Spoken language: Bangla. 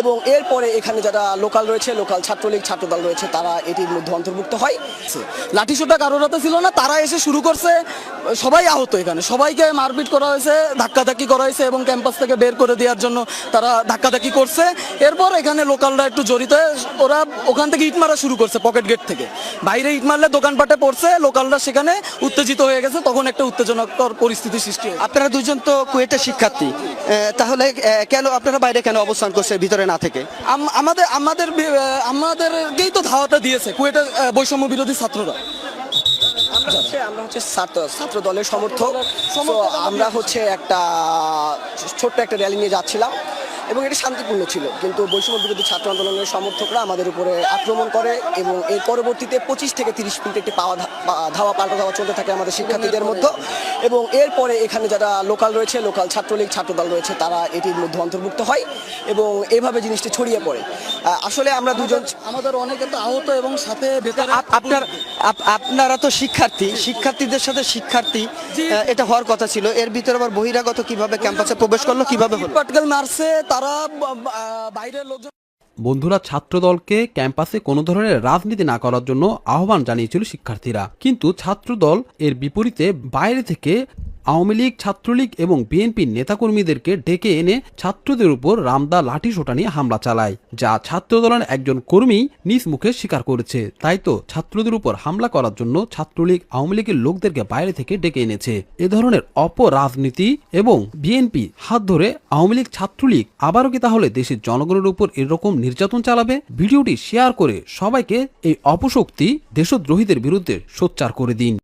এবং এরপরে এখানে যারা লোকাল রয়েছে, লোকাল ছাত্রলীগ, ছাত্রদল রয়েছে, তারা এটির মধ্যে অন্তর্ভুক্ত হয়। লাঠিসোটা কারোর হাতে ছিল না, তারা এসে শুরু করছে। সবাই আহত এখানে। সবাইকে মারপিট করা হয়েছে, ধাক্কাধাক্কি করা হয়েছে এবং ক্যাম্পাস থেকে বের করে দেওয়ার জন্য তারা ধাক্কাধাক্কি করছে। এরপর এখানে লোকালরা একটু জড়িত ওরা ওখান থেকে ইট মারা শুরু করছে পকেট গেট থেকে। বাইরে ইট মারলে দোকানপাটে পড়ছে, লোকালরা সেখানে উত্তেজিত হয়ে গেছে, তখন একটা উত্তেজনাকর পরিস্থিতি সৃষ্টি আপনারা দুজন তো কুয়েটের শিক্ষার্থী। তাহলে কেন আপনারা বাইরে কেন অবস্থান করছে ভিতরে না থেকে। আম- আমাদের আমাদের আমাদেরকেই তো ধাওয়াটা দিয়েছে কুয়েটা বৈষম্য বিরোধী ছাত্ররা। আমরা হচ্ছে ছাত্র ছাত্র দলের সমর্থক। আমরা হচ্ছে একটা ছোট্ট একটা র্যালি নিয়ে যাচ্ছিলাম। এবং এটি শান্তিপূর্ণ ছিল। কিন্তু বৈষম্য বিরোধী ছাত্র আন্দোলনের সমর্থকরা আমাদের উপরে আক্রমণ করে এবং এর পরবর্তীতে পঁচিশ থেকে তিরিশ মিনিট একটি পাওয়া ধাওয়া পাল্টা ধাওয়া চলতে থাকে আমাদের শিক্ষার্থীদের মধ্যে এবং এরপরে এখানে যারা লোকাল রয়েছে লোকাল ছাত্রলীগ ছাত্রদল রয়েছে তারা এটির মধ্যে অন্তর্ভুক্ত হয় এবং এভাবে জিনিসটি ছড়িয়ে পড়ে। আসলে আমরা দুজন আমাদের অনেকে তো আহত এবং সাথে আপনার আপনারা তো শিক্ষার্থী। শিক্ষার্থীদের সাথে শিক্ষার্থী এটা হওয়ার কথা ছিল। এর ভিতরে আবার বহিরাগত কীভাবে ক্যাম্পাসে প্রবেশ করল কীভাবে হলো? পাটকেল মারছে তারা বাইরের লোকজন বন্ধুরা ছাত্রদলকে ক্যাম্পাসে কোনো ধরনের রাজনীতি না করার জন্য আহ্বান জানিয়েছিল শিক্ষার্থীরা। কিন্তু ছাত্রদল এর বিপরীতে বাইরে থেকে আওয়ামী লীগ, ছাত্রলীগ এবং বিএনপির নেতাকর্মীদেরকে ডেকে এনে ছাত্রদের উপর রামদা লাঠি সোটা নিয়ে হামলা চালায়, যা ছাত্রদলের একজন কর্মী নিজ মুখে স্বীকার করেছে। তাই তো ছাত্রদের উপর হামলা করার জন্য ছাত্রলীগ আওয়ামী লীগের লোকদেরকে বাইরে থেকে ডেকে এনেছে। এ ধরনের অপরাজনীতি এবং বিএনপি হাত ধরে আওয়ামী লীগ, ছাত্রলীগ আবারও কি তাহলে দেশের জনগণের উপর এরকম নির্যাতন চালাবে? ভিডিওটি শেয়ার করে সবাইকে এই অপশক্তি দেশদ্রোহীদের বিরুদ্ধে সোচ্চার করে দিন।